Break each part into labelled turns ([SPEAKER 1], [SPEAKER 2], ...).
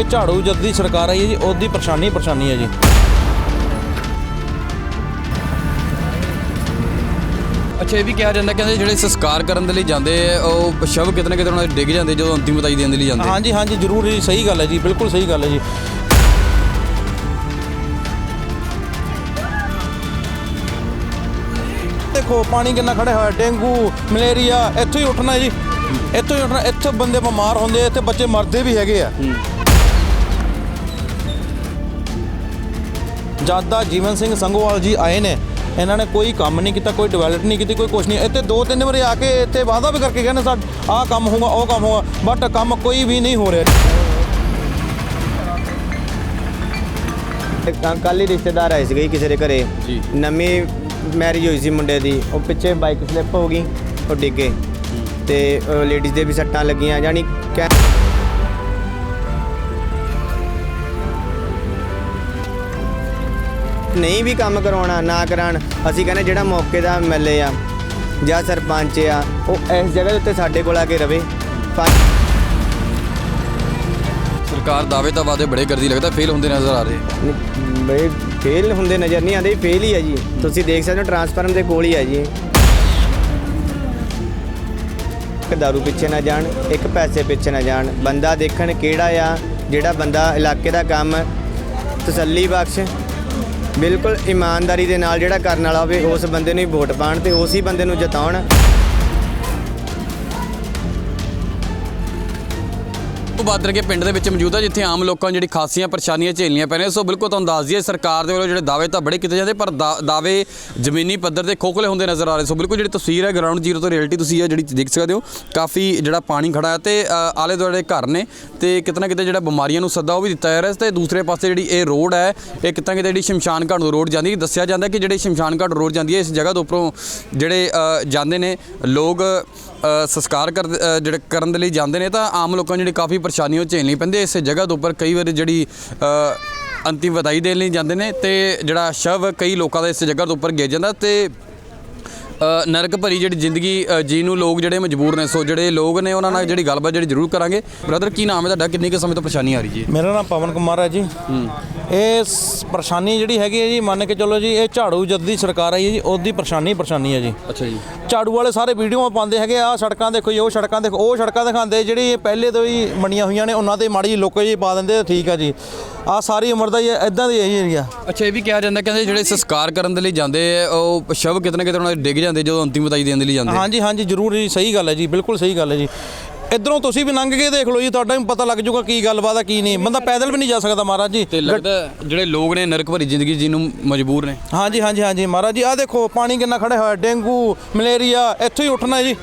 [SPEAKER 1] ਇਹ ਝਾੜੂ ਜਦ ਦੀ ਸਰਕਾਰ ਆਈ ਹੈ ਜੀ ਉਹਦੀ ਪਰੇਸ਼ਾਨੀ ਪਰੇਸ਼ਾਨੀ ਹੈ ਜੀ।
[SPEAKER 2] ਅੱਛਾ ਇਹ ਵੀ ਕਿਹਾ ਜਾਂਦਾ ਕਹਿੰਦੇ ਜਿਹੜੇ ਸੰਸਕਾਰ ਕਰਨ ਦੇ ਲਈ ਜਾਂਦੇ ਆ, ਉਹ ਸ਼ਵ ਕਿਤੇ ਨਾ ਕਿਤੇ ਉਹਨਾਂ ਦੇ ਡਿੱਗ ਜਾਂਦੇ ਜਦੋਂ ਅੰਤਿਮ ਵਿਦਾਈ ਦੇਣ ਦੇ ਲਈ ਜਾਂਦੇ
[SPEAKER 1] ਹਾਂਜੀ ਹਾਂਜੀ ਜ਼ਰੂਰ ਜੀ ਸਹੀ ਗੱਲ ਹੈ ਜੀ ਬਿਲਕੁਲ ਸਹੀ ਗੱਲ ਹੈ ਜੀ। ਦੇਖੋ ਪਾਣੀ ਕਿੰਨਾ ਖੜਾ ਹੋਇਆ ਡੇਂਗੂ ਮਲੇਰੀਆ ਇੱਥੋਂ ਹੀ ਉੱਠਣਾ ਜੀ। ਇੱਥੋਂ ਹੀ ਉੱਠਣਾ ਇੱਥੇ ਬੰਦੇ ਬਿਮਾਰ ਹੁੰਦੇ ਇੱਥੇ ਬੱਚੇ ਮਰਦੇ ਵੀ ਹੈਗੇ ਆ। ਜਦ ਦਾ ਜੀਵਨ ਸਿੰਘ ਸੰਗੋਵਾਲ ਜੀ ਆਏ ਨੇ ਇਹਨਾਂ ਨੇ ਕੋਈ ਕੰਮ ਨਹੀਂ ਕੀਤਾ ਕੋਈ ਡਿਵੈਲਪ ਨਹੀਂ ਕੀਤੀ ਕੋਈ ਕੁਛ ਨਹੀਂ। ਇੱਥੇ ਦੋ ਤਿੰਨ ਵਾਰੀ ਆ ਕੇ ਇੱਥੇ ਵਾਅਦਾ ਵੀ ਕਰਕੇ ਨੇ ਸਾਡ ਆਹ ਕੰਮ ਹੋਊਗਾ ਉਹ ਕੰਮ ਹੋਊਗਾ ਬਟ ਕੰਮ ਕੋਈ ਵੀ ਨਹੀਂ ਹੋ ਰਿਹਾ।
[SPEAKER 3] ਕੱਲ ਹੀ ਰਿਸ਼ਤੇਦਾਰ ਆਏ ਸੀਗੇ ਕਿਸੇ ਦੇ ਘਰੇ।
[SPEAKER 2] ਜੀ।
[SPEAKER 3] ਨਵੀਂ ਮੈਰਿਜ ਹੋਈ ਸੀ ਮੁੰਡੇ ਦੀ। ਉਹ ਪਿੱਛੇ ਬਾਈਕ ਸਲਿੱਪ ਹੋ ਗਈ ਉਹ ਡਿੱਗੇ ਤੇ ਲੇਡੀਜ਼ ਦੇ ਵੀ ਸੱਟਾਂ ਲੱਗੀਆਂ ਯਾਨੀ ਨਹੀਂ ਵੀ ਕੰਮ ਕਰਵਾਉਣਾ ਨਾ ਕਰਾਣ ਅਸੀਂ ਕਹਿੰਦੇ ਜਿਹੜਾ ਮੌਕੇ ਦਾ ਐਮਐਲਏ ਆ ਜਾਂ ਸਰਪੰਚ ਆ ਉਹ ਇਸ ਜਗ੍ਹਾ ਦੇ ਉੱਤੇ ਸਾਡੇ ਕੋਲ ਆ ਕੇ ਰਵੇ।
[SPEAKER 2] ਸਰਕਾਰ ਦਾਅਵੇ ਤਾਂ ਵਾਅਦੇ ਬੜੇ ਕਰਦੀ ਲੱਗਦਾ ਫੇਲ ਹੁੰਦੇ ਨਜ਼ਰ ਆ ਰਹੇ।
[SPEAKER 3] ਬਈ ਫੇਲ ਹੁੰਦੇ ਨਜ਼ਰ ਨਹੀਂ ਆਉਂਦੇ ਫੇਲ ਹੀ ਹੈ ਜੀ। ਤੁਸੀਂ ਦੇਖ ਸਕਦੇ ਹੋ ਟਰਾਂਸਫਾਰਮ ਦੇ ਕੋਲ ਹੀ ਹੈ ਜੀ। ਇੱਕ ਦਾਰੂ ਪਿੱਛੇ ਨਾ ਜਾਣ ਇੱਕ ਪੈਸੇ ਪਿੱਛੇ ਨਾ ਜਾਣ। ਬੰਦਾ ਦੇਖਣ ਕਿਹੜਾ ਆ ਜਿਹੜਾ ਬੰਦਾ ਇਲਾਕੇ ਦਾ ਕੰਮ ਤਸੱਲੀ ਬਖਸ਼ ਬਿਲਕੁਲ ਇਮਾਨਦਾਰੀ ਦੇ ਨਾਲ ਜਿਹੜਾ ਕਰਨ ਵਾਲਾ ਹੋਵੇ, ਉਸ ਬੰਦੇ ਨੂੰ ਹੀ ਵੋਟ ਪਾਣ ਤੇ ਉਸੇ ਬੰਦੇ ਨੂੰ ਜਿਤਾਉਣ।
[SPEAKER 2] ਉਹ ਬਾਦਰ ਕੇ ਪਿੰਡ ਦੇ ਵਿੱਚ ਮੌਜੂਦ ਆ ਜਿੱਥੇ ਆਮ ਲੋਕਾਂ ਨੂੰ ਜਿਹੜੀ ਖਾਸੀਆਂ ਪਰੇਸ਼ਾਨੀਆਂ ਝੇਲਣੀਆਂ ਪੈ ਰਹੀਆਂ। ਸੋ ਬਿਲਕੁਲ ਤੁਹਾਨੂੰ ਦੱਸ ਦਈਏ ਸਰਕਾਰ ਦੇ ਵੱਲੋਂ ਜਿਹੜੇ ਦਾਅਵੇ ਤਾਂ ਬੜੇ ਕੀਤੇ ਜਾਂਦੇ ਪਰ ਦਾ- ਦਾਅਵੇ ਜ਼ਮੀਨੀ ਪੱਧਰ ਤੇ ਖੋਖਲੇ ਹੁੰਦੇ ਨਜ਼ਰ ਆ ਰਹੇ। ਸੋ ਬਿਲਕੁਲ ਜਿਹੜੀ ਤਸਵੀਰ ਹੈ ਗਰਾਊਂਡ ਜ਼ੀਰੋ ਤੋਂ ਰਿਐਲਿਟੀ ਤੁਸੀਂ ਇਹ ਜਿਹੜੀ ਦੇਖ ਸਕਦੇ ਹੋ ਕਾਫੀ ਜਿਹੜਾ ਪਾਣੀ ਖੜਾ ਹੈ ਤੇ ਆਲੇ ਦੁਆਲੇ ਘਰ ਨੇ ਤੇ ਕਿਤਨਾ ਕਿਤੇ ਜਿਹੜਾ ਬਿਮਾਰੀਆਂ ਨੂੰ ਸੱਦਾ ਉਹ ਵੀ ਦਿੱਤਾ ਜਾ ਰਿਹਾ ਤੇ ਦੂਸਰੇ ਪਾਸੇ ਜਿਹੜੀ ਇਹ ਰੋਡ ਹੈ ਇਹ ਕਿਤਨਾ ਕਿਤੇ ਜਿਹੜੀ ਸ਼ਮਸ਼ਾਨ ਘਾਟ ਨੂੰ ਰੋਡ ਜਾਂਦੀ ਦੱਸਿਆ ਜਾਂਦਾ ਕਿ ਜਿਹੜੇ ਸ਼ਮਸ਼ਾਨ ਘਾਟ ਰੋਡ ਜਾਂਦੀ ਹੈ ਇਸ ਜਗ੍ਹਾ ਦੇ ਉੱਪਰੋਂ ਜਿਹੜੇ ਜਾਂਦੇ ਨੇ ਲੋਕ ਅ, ਸੰਸਕਾਰ ਕਰ ਜਿਹੜੇ ਕਰਨ ਦੇ ਲਈ ਜਾਂਦੇ ਨੇ ਤਾਂ ਆਮ ਲੋਕਾਂ ਨੂੰ ਜਿਹੜੀ ਕਾਫੀ ਪਰੇਸ਼ਾਨੀਆਂ ਝੇਲਣੀ ਪੈਂਦੀ ਹੈ ਇਸ ਜਗ੍ਹਾ ਦੇ ਉੱਪਰ ਕਈ ਵਾਰੀ ਜਿਹੜੀ ਅੰਤਿਮ ਵਧਾਈ ਦੇਣ ਲਈ ਜਾਂਦੇ ਨੇ ਤੇ ਜਿਹੜਾ ਸ਼ਵ ਕਈ ਲੋਕਾਂ ਦਾ ਇਸ ਜਗ੍ਹਾ ਦੇ ਉੱਪਰ ਗਿਰ ਜਾਂਦਾ ਤੇ ਨਰਕ ਭਰੀ ਜਿਹੜੀ ਜ਼ਿੰਦਗੀ ਜੀਣ ਨੂੰ ਲੋਕ ਜਿਹੜੇ ਮਜਬੂਰ ਨੇ ਸੋ ਜਿਹੜੇ ਲੋਕ ਨੇ ਉਹਨਾਂ ਨਾਲ ਜਿਹੜੀ ਗੱਲਬਾਤ ਜਿਹੜੀ ਜ਼ਰੂਰ ਕਰਾਂਗੇ। ਬ੍ਰਦਰ ਕੀ ਨਾਮ ਹੈ ਤੁਹਾਡਾ? ਕਿੰਨੇ ਕੁ ਸਮੇਂ ਤੋਂ ਪਰੇਸ਼ਾਨੀ ਆ ਰਹੀ ਜੀ?
[SPEAKER 1] ਮੇਰਾ ਨਾਮ ਪਵਨ ਕੁਮਾਰ ਹੈ ਜੀ। ਇਹ ਪਰੇਸ਼ਾਨੀ ਜਿਹੜੀ ਹੈਗੀ ਹੈ ਜੀ ਮੰਨ ਕੇ ਚੱਲੋ ਜੀ ਇਹ ਝਾੜੂ ਜਦ ਦੀ ਸਰਕਾਰ ਆਈ ਹੈ ਜੀ ਉਹਦੀ ਪਰੇਸ਼ਾਨੀ ਪਰੇਸ਼ਾਨੀ ਹੈ ਜੀ।
[SPEAKER 2] ਅੱਛਾ ਜੀ।
[SPEAKER 1] ਝਾੜੂ ਵਾਲੇ ਸਾਰੇ ਵੀਡੀਓਆਂ ਪਾਉਂਦੇ ਹੈਗੇ ਆ ਸੜਕਾਂ ਦੇਖੋ ਜੀ ਉਹ ਸੜਕਾਂ ਦੇਖੋ ਉਹ ਸੜਕਾਂ ਦਿਖਾਉਂਦੇ ਜਿਹੜੀ ਪਹਿਲੇ ਤੋਂ ਹੀ ਬਣੀਆਂ ਹੋਈਆਂ ਨੇ ਉਹਨਾਂ ਤੇ ਮਾੜੀ ਲੋਕੋ ਜੀ ਪਾ ਦਿੰਦੇ ਠੀਕ ਆ ਜੀ। ਆ ਸਾਰੀ ਉਮਰ ਦਾ ਹੀ ਇਦਾਂ ਦੀ ਇਹੀ ਏਰੀਆ
[SPEAKER 2] ਅੱਛਾ ਇਹ ਵੀ ਕਿਹਾ ਜਾਂਦਾ ਕਹਿੰਦੇ ਜਿਹੜੇ ਸੰਸਕਾਰ ਕਰਨ ਦੇ ਲਈ ਜਾਂਦੇ ਆ ਉਹ ਸ਼ਵ ਕਿਤੇ ਨਾ ਕਿਤੇ ਉਹਨਾਂ ਦੇ ਡਿੱਗ ਜਾਂਦੇ ਜਦੋਂ ਅੰਤਿਮ ਵਿਦਾਈ ਦੇਣ ਦੇ ਲਈ ਜਾਂਦੇ
[SPEAKER 1] ਹਾਂਜੀ ਹਾਂਜੀ ਜ਼ਰੂਰ ਜੀ ਸਹੀ ਗੱਲ ਹੈ ਜੀ ਬਿਲਕੁਲ ਸਹੀ ਗੱਲ ਹੈ ਜੀ। ਇਧਰੋਂ ਤੁਸੀਂ ਵੀ ਲੰਘ ਕੇ ਦੇਖ ਲਓ ਜੀ ਤੁਹਾਡਾ ਵੀ ਪਤਾ ਲੱਗ ਜਾਊਗਾ ਕੀ ਗੱਲਬਾਤ ਆ ਕੀ ਨਹੀਂ। ਬੰਦਾ ਪੈਦਲ ਵੀ ਨਹੀਂ ਜਾ ਸਕਦਾ ਮਹਾਰਾਜ ਜੀ।
[SPEAKER 2] ਤੇ ਲੱਗਦਾ ਜਿਹੜੇ ਲੋਕ ਨੇ ਨਰਕ ਭਰੀ ਜ਼ਿੰਦਗੀ ਜੀਣ ਨੂੰ ਮਜਬੂਰ ਨੇ।
[SPEAKER 1] ਹਾਂਜੀ ਹਾਂਜੀ ਹਾਂਜੀ ਮਹਾਰਾਜ ਜੀ ਆ ਦੇਖੋ ਪਾਣੀ ਕਿੰਨਾ ਖੜਾ ਹੋਇਆ ਡੇਂਗੂ ਮਲੇਰੀਆ ਇੱਥੋਂ ਹੀ ਉੱਠਣਾ ਜੀ।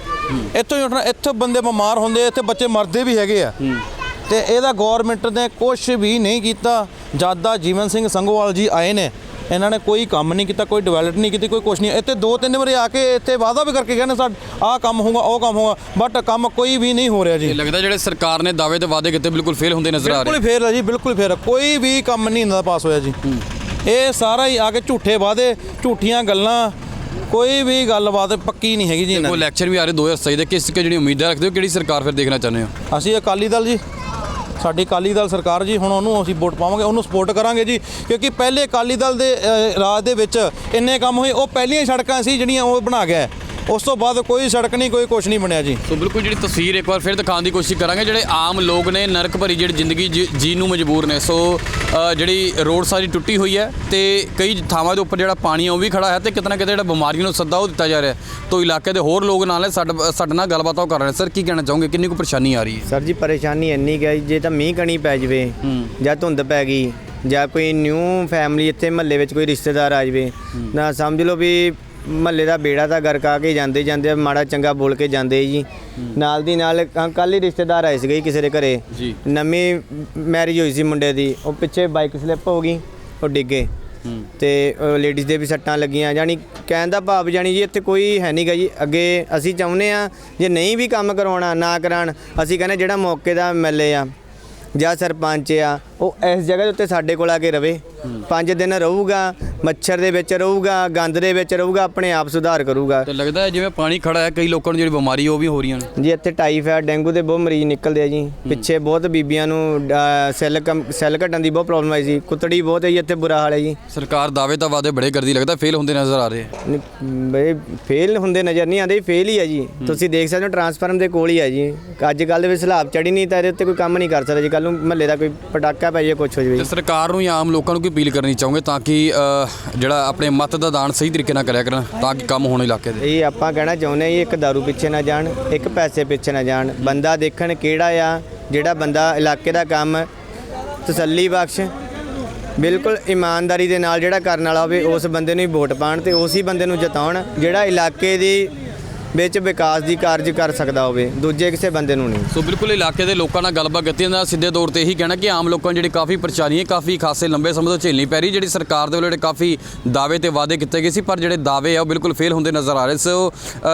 [SPEAKER 1] ਇੱਥੋਂ ਹੀ ਉੱਠਣਾ ਇੱਥੇ ਬੰਦੇ ਬਿਮਾਰ ਹੁੰਦੇ ਇੱਥੇ ਬੱਚੇ ਮਰਦੇ ਵੀ ਹੈਗੇ ਆ। ਤੇ ਇਹਦਾ ਗਵਰਨਮੈਂਟ ਨੇ ਕੁਝ ਵੀ ਨਹੀਂ ਕੀਤਾ। ਜਦ ਦਾ ਜੀਵਨ ਸਿੰਘ ਸੰਗੋਵਾਲ ਜੀ ਆਏ ਨੇ। ਇਹਨਾਂ ਨੇ ਕੋਈ ਕੰਮ ਨਹੀਂ ਕੀਤਾ ਕੋਈ ਡਿਵੈਲਪ ਨਹੀਂ ਕੀਤੀ ਕੋਈ ਕੁਝ ਨਹੀਂ। ਇੱਥੇ ਦੋ ਤਿੰਨ ਵਾਰੀ ਆ ਕੇ ਇੱਥੇ ਵਾਅਦਾ ਵੀ ਕਰਕੇ ਗਏ ਨੇ ਸਾਡ ਆਹ ਕੰਮ ਹੋਊਗਾ ਉਹ ਕੰਮ ਹੋਊਗਾ ਬਟ ਕੰਮ ਕੋਈ ਵੀ ਨਹੀਂ ਹੋ ਰਿਹਾ ਜੀ।
[SPEAKER 2] ਲੱਗਦਾ ਜਿਹੜੇ ਸਰਕਾਰ ਨੇ ਦਾਅਵੇ ਤੇ ਵਾਅਦੇ ਕੀਤੇ ਬਿਲਕੁਲ ਫੇਲ ਹੁੰਦੇ ਨਜ਼ਰ ਆ ਰਹੇ।
[SPEAKER 1] ਬਿਲਕੁਲ ਫੇਰ ਹੈ ਜੀ ਬਿਲਕੁਲ ਹੈ। ਕੋਈ ਵੀ ਕੰਮ ਨਹੀਂ ਇਹਨਾਂ ਦਾ ਪਾਸ ਹੋਇਆ ਜੀ। ਇਹ ਸਾਰਾ ਹੀ ਆ ਕੇ ਝੂਠੇ ਵਾਅਦੇ ਝੂਠੀਆਂ ਗੱਲਾਂ ਕੋਈ ਵੀ ਗੱਲਬਾਤ ਪੱਕੀ ਨਹੀਂ ਹੈਗੀ ਜੀ ਇਹਨਾਂ
[SPEAKER 2] ਕੋਈ ਇਲੈਕਸ਼ਨ ਵੀ ਆ ਰਹੇ 2027 ਦੇ ਕਿਸ ਕਿ ਜਿਹੜੀ ਉਮੀਦਾਂ ਰੱਖਦੇ ਹੋ ਕਿਹੜੀ ਸਰਕਾਰ ਫਿਰ ਦੇਖਣਾ ਚਾਹੁੰਦੇ ਹੋ?
[SPEAKER 1] ਅਸੀਂ ਅਕਾਲੀ ਦਲ ਜੀ। ਸਾਡੀ ਅਕਾਲੀ ਦਲ ਸਰਕਾਰ ਜੀ, ਹੁਣ ਉਹਨੂੰ ਅਸੀਂ ਵੋਟ ਪਾਵਾਂਗੇ, ਉਹਨੂੰ ਸਪੋਰਟ ਕਰਾਂਗੇ ਜੀ। ਕਿਉਂਕਿ ਪਹਿਲੇ ਅਕਾਲੀ ਦਲ ਦੇ ਰਾਜ ਦੇ ਵਿੱਚ ਇੰਨੇ ਕੰਮ ਹੋਏ, ਉਹ ਪਹਿਲੀਆਂ ਸੜਕਾਂ ਸੀ ਜਿਹੜੀਆਂ ਉਹ ਬਣਾ ਗਿਆ ਉਸ ਤੋਂ ਬਾਅਦ ਕੋਈ ਸੜਕ ਨਹੀਂ ਕੋਈ ਕੁਝ ਨਹੀਂ ਬਣਿਆ ਜੀ।
[SPEAKER 2] ਸੋ ਬਿਲਕੁਲ ਜਿਹੜੀ ਤਸਵੀਰ ਇੱਕ ਵਾਰ ਫਿਰ ਦਿਖਾਉਣ ਦੀ ਕੋਸ਼ਿਸ਼ ਕਰਾਂਗੇ ਜਿਹੜੇ ਆਮ ਲੋਕ ਨੇ ਨਰਕ ਭਰੀ ਜਿਹੜੀ ਜ਼ਿੰਦਗੀ ਜੀ- ਜੀਣ ਨੂੰ ਮਜਬੂਰ ਨੇ। ਸੋ ਜਿਹੜੀ ਰੋਡ ਸਾਰੀ ਟੁੱਟੀ ਹੋਈ ਹੈ ਤੇ ਕਈ ਥਾਵਾਂ ਦੇ ਉੱਪਰ ਜਿਹੜਾ ਪਾਣੀ ਹੈ ਉਹ ਵੀ ਖੜਾ ਹੈ ਤੇ ਕਿਤੇ ਨਾ ਕਿਤੇ ਜਿਹੜਾ ਬਿਮਾਰੀਆਂ ਨੂੰ ਸੱਦਾ ਉਹ ਦਿੱਤਾ ਜਾ ਰਿਹਾ ਤੋ ਇਲਾਕੇ ਦੇ ਹੋਰ ਲੋਕ ਨਾਲ ਸਾਡੇ ਸਾਡੇ ਨਾਲ ਗੱਲਬਾਤ ਉਹ ਕਰ ਰਹੇ ਨੇ। ਸਰ ਕੀ ਕਹਿਣਾ ਚਾਹੋਗੇ? ਕਿੰਨੀ ਕੁ ਪਰੇਸ਼ਾਨੀ ਆ ਰਹੀ ਹੈ?
[SPEAKER 3] ਸਰ ਜੀ ਪਰੇਸ਼ਾਨੀ ਇੰਨੀ ਕਿ ਜੇ ਤਾਂ ਮੀਂਹ ਕਣੀ ਪੈ ਜਵੇ ਜਾਂ ਧੁੰਦ ਪੈ ਗਈ ਜਾਂ ਕੋਈ ਨਿਊ ਫੈਮਿਲੀ ਇੱਥੇ ਮਹੱਲੇ ਵਿੱਚ ਕੋਈ ਰਿਸ਼ਤੇਦਾਰ ਆ ਜਵੇ ਨਾ ਸਮਝ ਲਓ ਵੀ ਮਹੱਲੇ ਦਾ ਬੇੜਾ ਤਾਂ ਗਰਕਾ ਕੇ ਜਾਂਦੇ ਜਾਂਦੇ ਮਾੜਾ ਚੰਗਾ ਬੋਲ ਕੇ ਜਾਂਦੇ ਜੀ। ਨਾਲ ਦੀ ਨਾਲ ਕੱਲ ਹੀ ਰਿਸ਼ਤੇਦਾਰ ਆਏ ਸੀਗੇ ਜੀ ਕਿਸੇ ਦੇ ਘਰੇ।
[SPEAKER 2] ਜੀ।
[SPEAKER 3] ਨਵੀਂ ਮੈਰਿਜ ਹੋਈ ਸੀ ਮੁੰਡੇ ਦੀ। ਉਹ ਪਿੱਛੇ ਬਾਈਕ ਸਲਿੱਪ ਹੋ ਗਈ ਉਹ ਡਿੱਗੇ। ਤੇ ਲੇਡੀਜ਼ ਦੇ ਵੀ ਸੱਟਾਂ ਲੱਗੀਆਂ ਯਾਨੀ ਕਹਿਣ ਦਾ ਭਾਵ ਜਾਨੀ ਜੀ ਇੱਥੇ ਕੋਈ ਹੈ ਨਹੀਂਗਾ ਜੀ। ਅੱਗੇ ਅਸੀਂ ਚਾਹੁੰਦੇ ਆ ਜੇ ਨਹੀਂ ਵੀ ਕੰਮ ਕਰਵਾਉਣਾ ਨਾ ਕਰਾਣ ਅਸੀਂ ਕਹਿੰਦੇ ਜਿਹੜਾ ਮੌਕੇ ਦਾ ਐਮਐਲਏ ਆ ਜਾਂ ਸਰਪੰਚ ਆ ਉਹ ਇਸ ਜਗ੍ਹਾ ਦੇ ਉੱਤੇ ਸਾਡੇ ਕੋਲ ਆ ਕੇ ਰਵੇ। ਪੰਜ ਦਿਨ ਰਹੂਗਾ ਮੱਛਰ ਦੇ ਵਿੱਚ ਰਹੂਗਾ ਗੰਦ ਦੇ ਵਿੱਚ ਰਹੂਗਾ ਆਪਣੇ ਆਪ ਸੁਧਾਰ ਕਰੂਗਾ।
[SPEAKER 2] ਤੇ ਲੱਗਦਾ ਹੈ ਜਿਵੇਂ ਪਾਣੀ ਖੜਾ ਹੈ ਕਈ ਲੋਕਾਂ ਨੂੰ ਜਿਹੜੀ ਬਿਮਾਰੀ ਉਹ ਵੀ ਹੋ ਰਹੀਆਂ ਨੇ।
[SPEAKER 3] ਜੀ ਇੱਥੇ ਟਾਈਫਾਇਡ ਡੇਂਗੂ ਦੇ ਬਹੁਤ ਮਰੀਜ਼ ਨਿਕਲਦੇ ਆ ਜੀ। ਪਿੱਛੇ ਬਹੁਤ ਬੀਬੀਆਂ ਨੂੰ ਅ, ਸੈੱਲ ਕਮ ਸੈੱਲ ਘਟਣ ਦੀ ਬਹੁਤ ਪ੍ਰੋਬਲਮ ਆਈ ਸੀ। ਕੁੱਤੜੀ ਬਹੁਤ ਹੈ ਜੀ ਇੱਥੇ ਬੁਰਾ ਹਾਲ ਹੈ ਜੀ।
[SPEAKER 2] ਸਰਕਾਰ ਦਾਅਵੇ ਤਾਂ ਵਾਅਦੇ ਬੜੇ ਕਰਦੀ ਲੱਗਦਾ ਫੇਲ ਹੁੰਦੇ ਨਜ਼ਰ ਆ ਰਹੇ ਹੈ।
[SPEAKER 3] ਬਈ ਫੇਲ ਹੁੰਦੇ ਨਜ਼ਰ ਨਹੀਂ ਆਉਂਦੇ ਫੇਲ ਹੀ ਹੈ ਜੀ। ਤੁਸੀਂ ਦੇਖ ਸਕਦੇ ਹੋ ਟਰਾਂਸਫਾਰਮ ਦੇ ਕੋਲ ਹੀ ਹੈ ਜੀ। ਅੱਜ ਕੱਲ ਦੇ ਵਿੱਚ ਸਲਾਬ ਚੜੀ ਨਹੀਂ ਤਾਂ ਇਹਦੇ ਉੱਤੇ ਕੋਈ ਕੰਮ ਨਹੀਂ ਕਰ ਸਕਦਾ ਜੀ। ਕੱਲ ਨੂੰ ਮਹੱਲੇ ਦਾ ਕੋਈ ਪਟਾਕਾ ਪੈ ਜਾਏ ਕੁਛ ਹੋ ਜਾਵੇ।
[SPEAKER 2] ਤੇ ਸਰਕਾਰ ਨੂੰ ਜਾਂ ਆਮ ਲੋਕਾਂ ਨੂੰ ਕੀ ਅਪੀਲ ਕਰਨੀ ਚਾਹੋਗੇ ਤਾਂ ਕਿ ਅ, ਜਿਹੜਾ ਆਪਣੇ ਮਤ ਦਾ ਦਾਨ ਸਹੀ ਤਰੀਕੇ ਨਾਲ ਕਰਿਆ ਕਰਨ ਤਾਂ ਕਿ ਕੰਮ ਹੋਣ ਇਲਾਕੇ ਦੇ।
[SPEAKER 3] ਇਹ ਆਪਾਂ ਕਹਿਣਾ ਚਾਹੁੰਦੇ ਹਾਂ ਜੀ, ਇੱਕ दारू ਪਿੱਛੇ ਨਾ ਜਾਣ, ਇੱਕ ਪੈਸੇ ਪਿੱਛੇ ਨਾ ਜਾਣ। ਬੰਦਾ ਦੇਖਣ ਕਿਹੜਾ ਆ, ਜਿਹੜਾ ਬੰਦਾ ਇਲਾਕੇ ਦਾ ਕੰਮ ਤਸੱਲੀ ਬਖਸ਼, ਬਿਲਕੁਲ ਇਮਾਨਦਾਰੀ ਦੇ ਨਾਲ ਜਿਹੜਾ ਕਰਨ ਵਾਲਾ ਹੋਵੇ, ਉਸ ਬੰਦੇ ਨੂੰ ਹੀ ਵੋਟ ਪਾਣ ਤੇ ਹੀ ਬੰਦੇ ਨੂੰ ਜਿਤਾਉਣ। ਜਿਹੜਾ ਇਲਾਕੇ ਦੀ ਵਿੱਚ ਵਿਕਾਸ ਦੀ ਕਾਰਜ ਕਰ ਸਕਦਾ ਹੋਵੇ, ਦੂਜੇ ਕਿਸੇ ਬੰਦੇ ਨੂੰ ਨਹੀਂ।
[SPEAKER 2] ਸੋ ਬਿਲਕੁਲ ਇਲਾਕੇ ਦੇ ਲੋਕਾਂ ਨਾਲ ਗੱਲਬਾਤ ਕੀਤੀ ਜਾਂਦਾ, ਸਿੱਧੇ ਤੌਰ ਤੇ ਇਹੀ ਕਹਿਣਾ ਕਿ ਆਮ ਲੋਕਾਂ ਨੂੰ ਜਿਹੜੀ ਕਾਫੀ ਪਰੇਸ਼ਾਨੀ ਹੈ, ਕਾਫੀ ਖਾਸੇ ਲੰਬੇ ਸਮੇਂ ਤੋਂ ਝੇਲਣੀ ਪੈ ਰਹੀ, ਜਿਹੜੀ ਸਰਕਾਰ ਦੇ ਵੱਲੋਂ ਜਿਹੜੇ ਕਾਫੀ ਦਾਅਵੇ ਤੇ ਵਾਅਦੇ ਕੀਤੇ ਗਏ ਸੀ, ਪਰ ਜਿਹੜੇ ਦਾਅਵੇ ਆ ਉਹ ਬਿਲਕੁਲ ਫੇਲ ਹੁੰਦੇ ਨਜ਼ਰ ਆ ਰਹੇ ਸੋ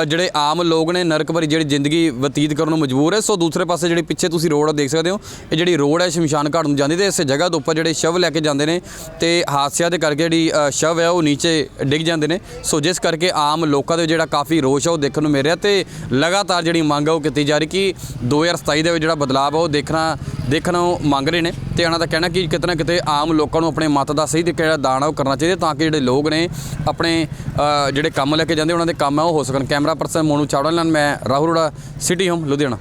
[SPEAKER 2] ਜਿਹੜੇ ਆਮ ਲੋਕ ਨੇ ਨਰਕ ਭਰੀ ਜਿਹੜੀ ਜ਼ਿੰਦਗੀ ਬਤੀਤ ਕਰਨ ਨੂੰ ਮਜਬੂਰ ਹੈ, ਸੋ ਦੂਸਰੇ ਪਾਸੇ ਜਿਹੜੀ ਪਿੱਛੇ ਤੁਸੀਂ ਰੋਡ ਦੇਖ ਸਕਦੇ ਹੋ, ਇਹ ਜਿਹੜੀ ਰੋਡ ਹੈ ਸ਼ਮਸ਼ਾਨ ਘਾਟ ਨੂੰ ਜਾਂਦੀ ਤੇ ਇਸ ਜਗ੍ਹਾ ਦੇ ਉੱਪਰ ਜਿਹੜੇ ਸ਼ਵ ਲੈ ਕੇ ਜਾਂਦੇ ਨੇ ਤੇ ਹਾਦਸਿਆਂ ਦੇ ਕਰਕੇ ਜਿਹੜੀ ਸ਼ਵ ਹੈ ਉਹ ਨੀਚੇ ਡਿੱਗ ਜਾਂਦੇ ਨੇ। ਸੋ ਜਿਸ ਕਰਕੇ ਆਮ ਲੋਕਾਂ ਦੇ ਜਿਹੜਾ ਕਾਫੀ ਰੋਸ਼ ਹੈ ਉਹ ਦੇਖਣ ਨੂੰ ਮਿਲ ਰਿਹਾ ਤੇ ਲਗਾਤਾਰ ਜਿਹੜੀ ਮੰਗ ਆ ਉਹ ਕੀਤੀ ਜਾ ਰਹੀ ਕਿ 2027 ਦੇ ਵਿੱਚ ਜਿਹੜਾ ਬਦਲਾਅ ਆ ਉਹ ਦੇਖਣਾ ਦੇਖਣਾ ਮੰਗ ਰਹੇ ਨੇ ਤੇ ਉਹਨਾਂ ਦਾ ਕਹਿਣਾ ਕਿ ਕਿਤੇ ਨਾ ਕਿਤੇ ਆਮ ਲੋਕਾਂ ਨੂੰ ਆਪਣੇ ਮਤ ਦਾ ਸਹੀ ਤਰੀਕੇ ਜਿਹੜਾ ਦਾਨ ਉਹ ਕਰਨਾ ਚਾਹੀਦਾ ਤਾਂ ਕਿ ਜਿਹੜੇ ਲੋਕ ਨੇ ਆਪਣੇ ਜਿਹੜੇ ਕੰਮ ਲੈ ਕੇ ਜਾਂਦੇ ਉਹਨਾਂ ਦੇ ਕੰਮ ਆ ਉਹ ਹੋ ਸਕਣ। ਕੈਮਰਾ ਪਰਸਨ ਮੋਨੂ ਚਾਵੜਾ ਨਾਲ ਮੈਂ ਰਾਹੁਲ ਰੋੜਾ ਸਿਟੀ ਹੋਮ, ਲੁਧਿਆਣਾ।